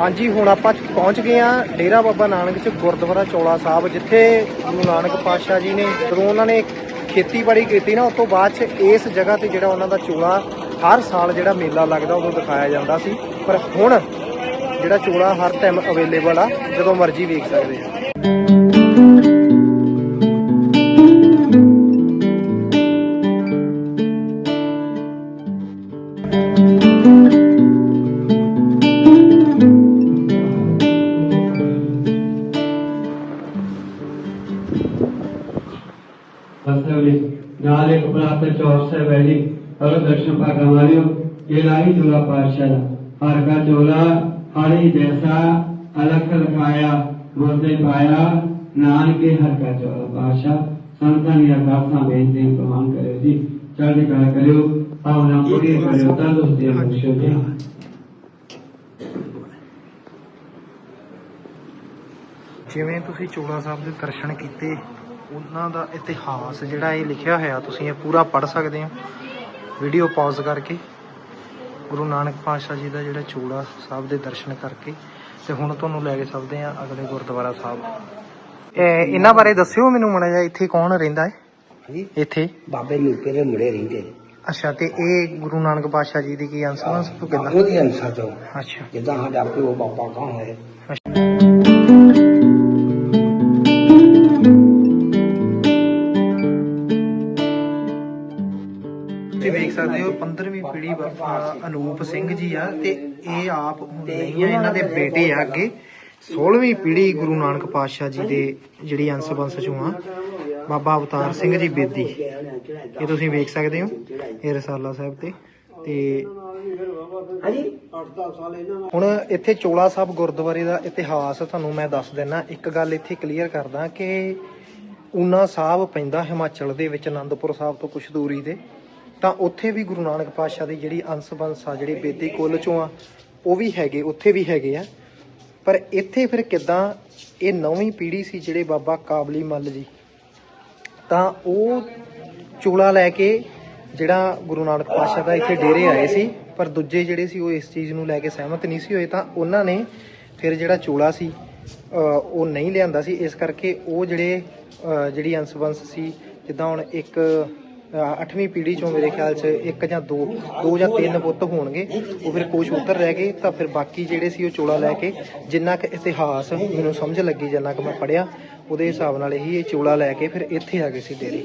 ਹਾਂਜੀ, ਹੁਣ ਆਪਾਂ ਪਹੁੰਚ ਗਏ ਆ ਡੇਰਾ ਬਾਬਾ ਨਾਨਕ ਚ, ਗੁਰਦੁਆਰਾ ਚੋਲਾ ਸਾਹਿਬ, ਜਿੱਥੇ ਗੁਰੂ ਨਾਨਕ ਪਾਤਸ਼ਾਹ ਜੀ ਨੇ, ਜਦੋਂ ਉਹਨਾਂ ਨੇ ਖੇਤੀਬਾੜੀ ਕੀਤੀ ਨਾ, ਉਸ ਤੋਂ ਬਾਅਦ ਚ ਇਸ ਜਗ੍ਹਾ ਤੇ ਜਿਹੜਾ ਉਹਨਾਂ ਦਾ ਚੋਲਾ ਹਰ ਸਾਲ ਜਿਹੜਾ ਮੇਲਾ ਲੱਗਦਾ, ਉਦੋਂ ਦਿਖਾਇਆ ਜਾਂਦਾ ਸੀ। ਪਰ ਹੁਣ ਜਿਹੜਾ ਚੋਲਾ ਹਰ ਟਾਈਮ ਅਵੇਲੇਬਲ ਆ, ਜਦੋਂ ਮਰਜ਼ੀ ਵੇਖ ਸਕਦੇ ਆ। ਤੇ ਚੌਰਸੇ ਵੈਲੀ ਅਰ ਦਰਸ਼ਨ ਭਾਗਾ ਵਾਲਿਓ ਇਲਾਹੀ ਜੋਲਾ ਪਾਤਸ਼ਾਹ ਹਰ ਕਾ ਜੋਲਾ ਹਰੀ ਜੈਸਾ, ਅਲਖ ਲਖਾਇਆ ਗੁਰਦੇ ਪਾਇਆ, ਨਾਨਕੇ ਹਰ ਕਾ ਜੋਲਾ ਪਾਤਸ਼ਾਹ। ਸੰਤਾਂ ਦੀਆਂ ਅਰਦਾਸਾਂ ਬੇਨਤੀ ਪ੍ਰਵਾਨ ਕਰਿਓ ਜੀ। ਚੜ੍ਹਦੀ ਕਲਾ ਕਰਿਓ ਆਉਣਾ ਪੂਰੀ ਕਰਿਓ, ਤਾਂ ਉਸ ਦੇ ਬਖਸ਼ੋ ਜੀ। ਜਿਵੇਂ ਤੁਸੀਂ ਚੋਲਾ ਸਾਹਿਬ ਦੇ ਦਰਸ਼ਨ ਕੀਤੇ ਉਹਨਾਂ ਦਾ ਇਤਿਹਾਸ ਜਿਹੜਾ ਇਹ ਲਿਖਿਆ ਹੋਇਆ ਤੁਸੀਂ ਇਹ ਪੂਰਾ ਪੜ੍ਹ ਸਕਦੇ ਹੋ। ਵੀਡੀਓ ਪਾਜ਼ ਕਰਕੇ ਗੁਰੂ ਨਾਨਕ ਪਾਤਸ਼ਾਹ ਜੀ ਦਾ ਜਿਹੜਾ ਚੋਲਾ ਸਾਹਿਬ ਦੇ ਦਰਸ਼ਨ ਕਰਕੇ ਤੇ ਹੁਣ ਤੁਹਾਨੂੰ ਲੈ ਕੇ ਚੱਲਦੇ ਆ ਅਗਲੇ ਗੁਰਦੁਆਰਾ ਸਾਹਿਬ। ਇਹ ਇਹਨਾਂ ਬਾਰੇ ਦੱਸਿਓ ਮੈਨੂੰ ਮੜਾ ਜਿਹਾ ਇੱਥੇ ਕੌਣ ਰਹਿੰਦਾ ਹੈ? ਹਾਂਜੀ ਇੱਥੇ? ਬਾਬੇ ਨੂਪੇ ਦੇ ਮੁੰਡੇ ਰਹਿੰਦੇ ਨੇ। ਅੱਛਾ ਤੇ ਇਹ ਗੁਰੂ ਨਾਨਕ ਪਾਤਸ਼ਾਹ ਜੀ ਦੀ ਕੀ ਅੰਸਵੰਸ ਤੋਂ ਕਿੱਦਾਂ? ਉਹਦੇ ਅਨਸਰ ਤੋਂ। ਅੱਛਾ। ਜਿੱਦਾਂ ਸਾਡਾ ਪਿਓ ਬਾਬਾ ਕਹਾਂ ਹੈ? 15ਵੀਂ ਪੀੜ੍ਹੀ ਬਾਬਾ ਅਨੂਪ ਸਿੰਘ ਜੀ ਆ ਤੇ ਇਹ ਆਪ ਨਹੀਂ ਆ ਇਹਨਾਂ ਦੇ ਬੇਟੇ ਆ ਅੱਗੇ। 16ਵੀਂ ਪੀੜ੍ਹੀ ਗੁਰੂ ਨਾਨਕ ਪਾਤਸ਼ਾਹ ਜੀ ਦੇ ਜਿਹੜੀ ਅੰਸ਼ ਬੰਸ ਚੋਂ ਆ। ਬਾਬਾ ਅਵਤਾਰ ਸਿੰਘ ਜੀ ਬੇਦੀ। ਇਹ ਤੁਸੀਂ ਵੇਖ ਸਕਦੇ ਹੋ ਇਹ ਰਸਾਲਾ ਸਾਹਿਬ ਤੇ। ਤੇ ਹਾਂਜੀ। ਹੁਣ ਇੱਥੇ ਚੋਲਾ ਸਾਹਿਬ ਗੁਰਦੁਆਰੇ ਦਾ ਇਤਿਹਾਸ ਤੁਹਾਨੂੰ ਮੈਂ ਦੱਸ ਦਿੰਨਾ। ਇੱਕ ਗੱਲ ਇੱਥੇ ਕਲੀਅਰ ਕਰਦਾ ਕਿ ਊਨਾ ਸਾਹਿਬ ਪੈਂਦਾ ਹਿਮਾਚਲ ਦੇ ਵਿੱਚ ਆਨੰਦਪੁਰ ਸਾਹਿਬ ਤੋਂ ਕੁਛ ਦੂਰੀ ਤੇ। ਤਾਂ ਉੱਥੇ ਵੀ ਗੁਰੂ ਨਾਨਕ ਪਾਤਸ਼ਾਹ ਦੀ ਜਿਹੜੀ ਅੰਸ਼ ਬੰਸ ਆ ਜਿਹੜੇ ਬੇਦੀ ਕੁੱਲ ਚੋਂ ਆ ਉਹ ਵੀ ਹੈਗੇ ਉੱਥੇ ਵੀ ਹੈਗੇ ਆ। ਪਰ ਇੱਥੇ ਫਿਰ ਕਿਦਾਂ ਇਹ ਨੌਵੀਂ ਪੀੜ੍ਹੀ ਸੀ ਜਿਹੜੇ ਬਾਬਾ ਕਾਬਲੀ ਮੱਲ ਜੀ ਤਾਂ ਉਹ ਚੋਲਾ ਲੈ ਕੇ ਜਿਹੜਾ ਗੁਰੂ ਨਾਨਕ ਪਾਤਸ਼ਾਹ ਦਾ ਇੱਥੇ ਡੇਰੇ ਆਏ ਸੀ ਪਰ ਦੂਜੇ ਜਿਹੜੇ ਸੀ ਉਹ ਇਸ ਚੀਜ਼ ਨੂੰ ਲੈ ਕੇ ਸਹਿਮਤ ਨਹੀਂ ਸੀ ਹੋਏ ਤਾਂ ਉਹਨਾਂ ਨੇ ਫਿਰ ਜਿਹੜਾ ਚੂਲਾ ਸੀ ਉਹ ਨਹੀਂ ਲਿਆਂਦਾ ਸੀ। ਇਸ ਕਰਕੇ ਉਹ ਜਿਹੜੇ ਅ, ਜਿਹੜੀ ਅੰਸ਼ਵੰਸ਼ ਸੀ ਜਿੱਦਾਂ ਹੁਣ ਇੱਕ ਅ, ਅੱਠਵੀਂ ਪੀੜ੍ਹੀ ਚੋਂ ਮੇਰੇ ਖਿਆਲ 'ਚ ਇੱਕ ਜਾਂ ਦੋ ਦੋ ਜਾਂ ਤਿੰਨ ਪੁੱਤ ਹੋਣਗੇ ਉਹ ਫਿਰ ਕੁਛ ਉੱਤਰ ਰਹਿ ਗਏ ਤਾਂ ਫਿਰ ਬਾਕੀ ਜਿਹੜੇ ਸੀ ਉਹ ਚੋਲਾ ਲੈ ਕੇ ਜਿੰਨਾ ਕੁ ਇਤਿਹਾਸ ਮੈਨੂੰ ਸਮਝ ਲੱਗੀ ਜਿੰਨਾ ਕੁ ਮੈਂ ਪੜਿਆ ਉਹਦੇ ਹਿਸਾਬ ਨਾਲ ਹੀ ਇਹ ਚੋਲਾ ਲੈ ਕੇ ਫਿਰ ਇੱਥੇ ਆ ਗਏ ਸੀ ਡੇਰੇ।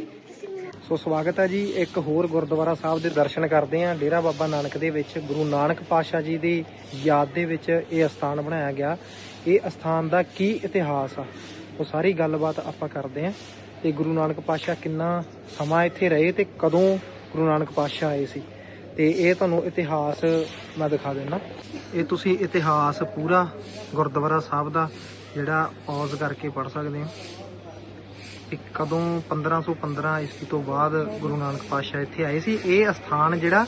ਸੋ ਸਵਾਗਤ ਹੈ ਜੀ ਇੱਕ ਹੋਰ ਗੁਰਦੁਆਰਾ ਸਾਹਿਬ ਦੇ ਦਰਸ਼ਨ ਕਰਦੇ ਆਂ ਡੇਰਾ ਬਾਬਾ ਨਾਨਕ ਦੇ ਵਿੱਚ ਗੁਰੂ ਨਾਨਕ ਪਾਤਸ਼ਾਹ ਜੀ ਦੀ ਯਾਦ ਦੇ ਵਿੱਚ ਇਹ ਅਸਥਾਨ ਬਣਾਇਆ ਗਿਆ। ਇਹ ਅਸਥਾਨ ਦਾ ਕੀ ਇਤਿਹਾਸ ਆ? ਉਹ ਸਾਰੀ ਗੱਲਬਾਤ ਆਪਾਂ ਕਰਦੇ ਆਂ ਤੇ ਗੁਰੂ ਨਾਨਕ ਪਾਤਸ਼ਾਹ ਕਿੰਨਾ ਸਮਾਂ ਇੱਥੇ ਰਹੇ ਤੇ ਕਦੋਂ ਗੁਰੂ ਨਾਨਕ ਪਾਤਸ਼ਾਹ ਆਏ ਸੀ। ਤੇ ਇਹ ਤੁਹਾਨੂੰ ਇਤਿਹਾਸ ਮੈਂ ਦਿਖਾ ਦਿੰਦਾ। ਇਹ ਤੁਸੀਂ ਇਤਿਹਾਸ ਪੂਰਾ ਗੁਰਦੁਆਰਾ ਸਾਹਿਬ ਦਾ ਜਿਹੜਾ ਪੌਜ਼ ਕਰਕੇ ਪੜ ਸਕਦੇ ਹੋ। ਕਿ ਕਦੋਂ 1515 ਈਸਵੀ ਤੋਂ ਬਾਅਦ ਗੁਰੂ ਨਾਨਕ ਪਾਤਸ਼ਾਹ ਇੱਥੇ ਆਏ ਸੀ। ਇਹ ਅਸਥਾਨ ਜਿਹੜਾ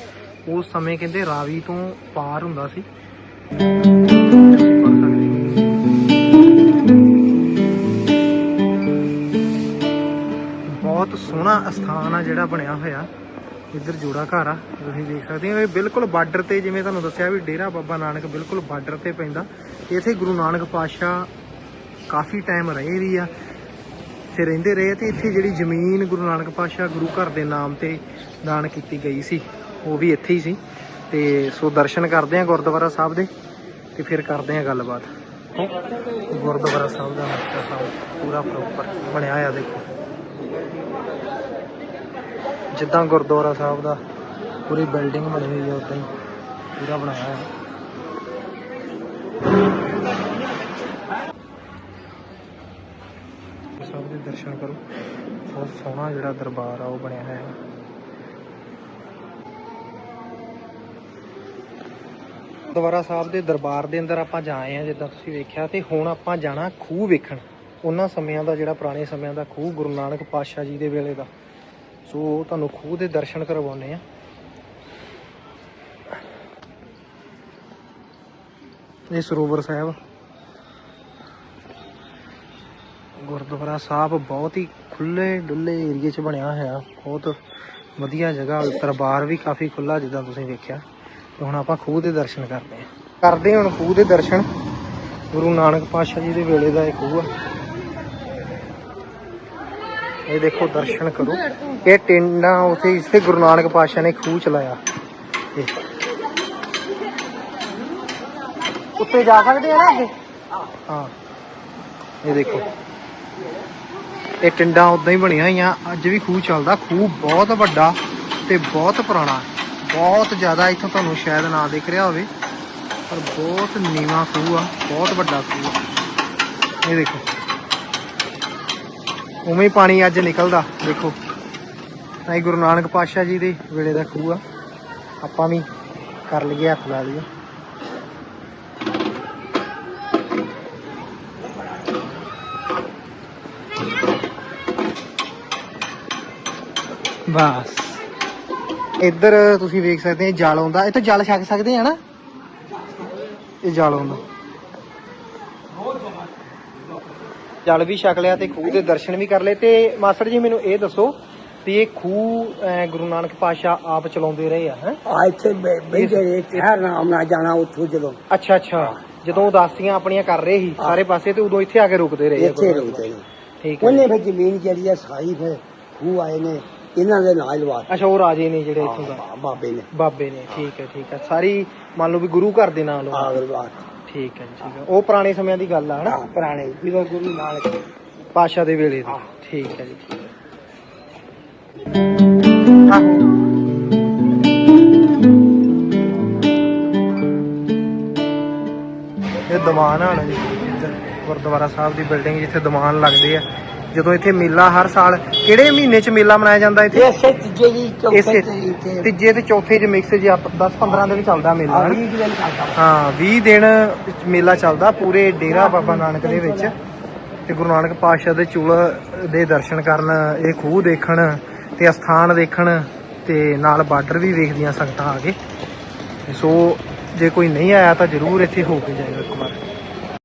ਉਸ ਸਮੇਂ ਕਹਿੰਦੇ ਰਾਵੀ ਤੋਂ ਪਾਰ ਹੁੰਦਾ ਸੀ। ਅਸਥਾਨ ਆ ਜਿਹੜਾ ਬਣਿਆ ਹੋਇਆ। ਇੱਧਰ ਜੋੜਾ ਘਰ ਆ, ਤੁਸੀਂ ਦੇਖ ਸਕਦੇ ਹੋ। ਇਹ ਬਿਲਕੁਲ ਬਾਰਡਰ ਤੇ ਜਿਵੇਂ ਤੁਹਾਨੂੰ ਦੱਸਿਆ ਵੀ ਡੇਰਾ ਬਾਬਾ ਨਾਨਕ ਬਿਲਕੁਲ ਬਾਰਡਰ ਤੇ ਪੈਂਦਾ। ਇੱਥੇ ਗੁਰੂ ਨਾਨਕ ਪਾਤਸ਼ਾਹ ਕਾਫੀ ਟਾਈਮ ਰਹੇ ਵੀ ਆ, ਇੱਥੇ ਰਹਿੰਦੇ ਰਹੇ ਤੇ ਇੱਥੇ ਜਿਹੜੀ ਜ਼ਮੀਨ ਗੁਰੂ ਨਾਨਕ ਪਾਤਸ਼ਾਹ ਗੁਰੂ ਘਰ ਦੇ ਨਾਮ ਤੇ ਦਾਨ ਕੀਤੀ ਗਈ ਸੀ, ਉਹ ਵੀ ਇੱਥੇ ਹੀ ਸੀ। ਤੇ ਸੋ ਦਰਸ਼ਨ ਕਰਦੇ ਆ ਗੁਰਦੁਆਰਾ ਸਾਹਿਬ ਦੇ ਤੇ ਫਿਰ ਕਰਦੇ ਆ ਗੱਲਬਾਤ। ਗੁਰਦੁਆਰਾ ਸਾਹਿਬ ਦਾ ਨਕਸ਼ਾ ਸਾਹਿਬ ਪੂਰਾ ਪ੍ਰੋਪਰ ਬਣਿਆ ਆ ਦੇਖੋ। ਜਿੱਦਾਂ ਗੁਰਦੁਆਰਾ ਸਾਹਿਬ ਦਾ, ਪੂਰੀ ਬਿਲਡਿੰਗ ਬਣੀ ਹੋਈ ਹੈ ਉਦਾਂ ਹੀ, ਪੂਰਾ ਬਣਾਇਆ ਹੈ ਸਾਹਿਬ ਦੇ ਦਰਸ਼ਨ ਕਰੋ, ਬਹੁਤ ਸੋਹਣਾ ਜਿਹੜਾ ਦਰਬਾਰ ਆ, ਉਹ ਬਣਿਆ ਹੋਇਆ। ਹੈ ਗੁਰਦੁਆਰਾ ਸਾਹਿਬ ਦੇ ਦਰਬਾਰ ਦੇ ਅੰਦਰ ਆਪਾਂ ਜਾਏ ਆਏ ਆ ਜਿੱਦਾਂ ਤੁਸੀਂ ਵੇਖਿਆ, ਤੇ ਹੁਣ ਆਪਾਂ ਜਾਣਾ ਖੂਹ ਵੇਖਣ। ਉਹਨਾਂ ਸਮਿਆਂ ਦਾ, ਜਿਹੜਾ ਪੁਰਾਣੇ ਸਮਿਆਂ ਦਾ ਖੂਹ ਗੁਰੂ ਨਾਨਕ ਪਾਤਸ਼ਾਹ ਜੀ ਦੇ ਵੇਲੇ ਦਾ। ਸੋ ਤੁਹਾਨੂੰ ਖੂਹ ਦੇ ਦਰਸ਼ਨ ਕਰਵਾਉਨੇ ਆ ਇਹ ਸਰੋਵਰ ਸਾਹਿਬ। ਗੁਰਦੁਆਰਾ ਸਾਹਿਬ ਬਹੁਤ ਹੀ ਖੁੱਲੇ ਡੁੱਲੇ ਏਰੀਏ 'ਚ ਬਣਿਆ ਹੋਇਆ। ਬਹੁਤ ਵਧੀਆ ਜਗ੍ਹਾ, ਦਰਬਾਰ ਵੀ ਕਾਫੀ ਖੁੱਲਾ ਜਿੱਦਾਂ ਤੁਸੀਂ ਵੇਖਿਆ। ਤੇ ਹੁਣ ਆਪਾਂ ਖੂਹ ਦੇ ਦਰਸ਼ਨ ਕਰਦੇ ਹਾਂ। ਕਰਦੇ ਹੁਣ ਖੂਹ ਦੇ ਦਰਸ਼ਨ। ਗੁਰੂ ਨਾਨਕ ਪਾਤਸ਼ਾਹ ਜੀ ਦੇ ਵੇਲੇ ਦਾ ਇਹ ਖੂਹ ਆ। ਇਹ ਦੇਖੋ ਦਰਸ਼ਨ ਕਰੋ। ਇਹ ਟਿੰਡਾ ਉਥੇ ਇਸੇ ਗੁਰੂ ਨਾਨਕ ਪਾਤਸ਼ਾਹ ਨੇ ਖੂਹ ਚਲਾਇਆ। ਇਹ। ਉੱਤੇ ਜਾ ਸਕਦੇ ਆ ਨਾ ਅੱਗੇ ਹਾਂ। ਇਹ ਦੇਖੋ। ਇਹ ਟਿੰਡਾਂ ਉਦਾਂ ਹੀ ਬਣੀਆਂ ਹੋਈਆਂ। ਅੱਜ ਵੀ ਖੂਹ ਚੱਲਦਾ। ਖੂਹ ਬਹੁਤ ਵੱਡਾ ਤੇ ਬਹੁਤ ਪੁਰਾਣਾ। ਬਹੁਤ ਜ਼ਿਆਦਾ ਇੱਥੋਂ ਤੁਹਾਨੂੰ ਸ਼ਾਇਦ ਨਾ ਦਿਖ ਰਿਹਾ ਹੋਵੇ। ਪਰ ਬਹੁਤ ਨੀਵਾਂ ਖੂਹ ਆ। ਬਹੁਤ ਵੱਡਾ ਖੂਹ ਆ। ਇਹ ਦੇਖੋ। ਉਵੇਂ ਹੀ ਪਾਣੀ ਅੱਜ ਨਿਕਲਦਾ, ਦੇਖੋ। ਇਹ ਗੁਰੂ ਨਾਨਕ ਪਾਤਸ਼ਾਹ ਜੀ ਦੇ ਵੇਲੇ ਦਾ ਖੂਹ ਆ। ਆਪਾਂ ਵੀ ਕਰ ਲਈਏ ਹੱਥ ਲਾ ਲਈਏ। ਬਸ। ਇੱਧਰ ਤੁਸੀਂ ਵੇਖ ਸਕਦੇ ਆ ਜਲ ਆਉਂਦਾ। ਇਹ ਤਾਂ ਜਲ ਛਕ ਸਕਦੇ ਆ ਨਾ? ਇਹ ਜਲ ਆਉਂਦਾ। ਜਲ ਵੀ ਛਕ ਲਿਆ ਤੇ ਖੂਹ ਦੇ ਦਰਸ਼ਨ ਵੀ ਕਰ ਲਏ। ਤੇ ਮਾਸਟਰ ਜੀ ਮੈਨੂੰ ਇਹ ਦੱਸੋ ਵੀ ਇਹ ਖੂਹ ਅਹ, ਗੁਰੂ ਨਾਨਕ ਪਾਤਸ਼ਾਹ ਆਪ ਚਲਾਉਂਦੇ ਰਹੇ ਆ ਹੈ? ਆ ਇੱਥੇ ਠਹਿਰ ਨਾਮ ਨਾ ਜਾਣਾ ਉੱਥੋਂ ਜਦੋਂ। ਅੱਛਾ ਅੱਛਾ। ਜਦੋਂ ਉਦਾਸੀਆਂ ਆਪਣੀਆਂ ਕਰ ਰਹੇ ਸੀ ਸਾਰੇ ਪਾਸੇ ਤੇ ਉਦੋਂ ਇੱਥੇ ਆ ਕੇ ਰੁਕਦੇ ਰਹੇ ਆ ਇੱਥੇ ਗੁਰੂ ਨਾਨਕ ਰੁਕਦੇ ਨੇ। ਠੀਕ ਹੈ। ਉਹਨੇ ਫਿਰ ਜ਼ਮੀਨ ਜਿਹੜੀ ਆ ਸਾਈ ਫਿਰ ਖੂਹ ਆਏ ਨੇ ਇਹਨਾਂ ਦੇ ਨਾਲ ਲਵਾ ਅੱਛਾ ਉਹ ਰਾਜੇ ਨੇ ਜਿਹੜੇ ਇੱਥੋਂ ਦਾ। ਬਾਬੇ ਨੇ। ਬਾਬੇ ਨੇ ਠੀਕ ਹੈ ਠੀਕ ਹੈ। ਸਾਰੀ ਮੰਨ ਲਓ ਵੀ ਗੁਰੂ ਘਰ ਦੇ ਨਾਲ ਲਵਾ ਆਗਰਵਾਦ ਠੀਕ ਹੈ ਜੀ ਠੀਕ ਹੈ। ਉਹ ਪੁਰਾਣੇ ਸਮਿਆਂ ਦੀ ਗੱਲ ਆ ਹਨਾ? ਹਾਂ ਪੁਰਾਣੇ ਜਦੋਂ ਗੁਰੂ ਨਾਨਕ ਪਾਸ਼ਾ ਦੇ ਵੇਲੇ ਦੀ। ਹਾਂ। ਠੀਕ ਹੈ ਜੀ ਠੀਕ ਹੈ। ਆਹੋ ਇਹ ਦੀਵਾਨ ਹੈ ਜੀ ਇੱਧਰ ਗੁਰਦੁਆਰਾ ਸਾਹਿਬ ਦੀ ਬਿਲਡਿੰਗ ਜਿੱਥੇ ਦੀਵਾਨ ਲੱਗਦੇ ਆ। ਜਦੋਂ ਇੱਥੇ ਮੇਲਾ ਹਰ ਸਾਲ ਕਿਹੜੇ ਮਹੀਨੇ 'ਚ ਮੇਲਾ ਮਨਾਇਆ ਜਾਂਦਾ ਇੱਥੇ? ਇਸੇ ਤੀਜੇ ਦੀ ਚੌਥੇ ਇਸੇ ਤੇ ਤੀਜੇ ਤੇ ਚੌਥੇ 'ਚ ਮਿਕਸ ਜੀ 10 15 ਦਿਨ ਚੱਲਦਾ ਮੇਲਾ ਹਨਾ? ਆਵੀ ਦਿਨ ਕਰਦਾ ਹਾਂ 20 ਦਿਨ ਮੇਲਾ ਚੱਲਦਾ ਪੂਰੇ ਡੇਰਾ ਬਾਬਾ ਨਾਨਕ ਦੇ ਵਿੱਚ। ਤੇ ਗੁਰੂ ਨਾਨਕ ਪਾਤਸ਼ਾਹ ਦੇ ਚੂਲ ਦੇ ਦਰਸ਼ਨ ਕਰਨ ਇਹ ਖੂਹ ਦੇਖਣ ਤੇ ਅਸਥਾਨ ਦੇਖਣ ਤੇ ਨਾਲ ਬਾਰਡਰ ਵੀ ਵੇਖਦੀਆਂ ਸੰਗਤਾਂ ਆ ਕੇ। ਸੋ ਜੇ ਕੋਈ ਨਹੀਂ ਆਇਆ ਤਾਂ ਜ਼ਰੂਰ ਇੱਥੇ ਹੋ ਕੇ ਜਾਏਗਾ ਇੱਕ ਵਾਰ।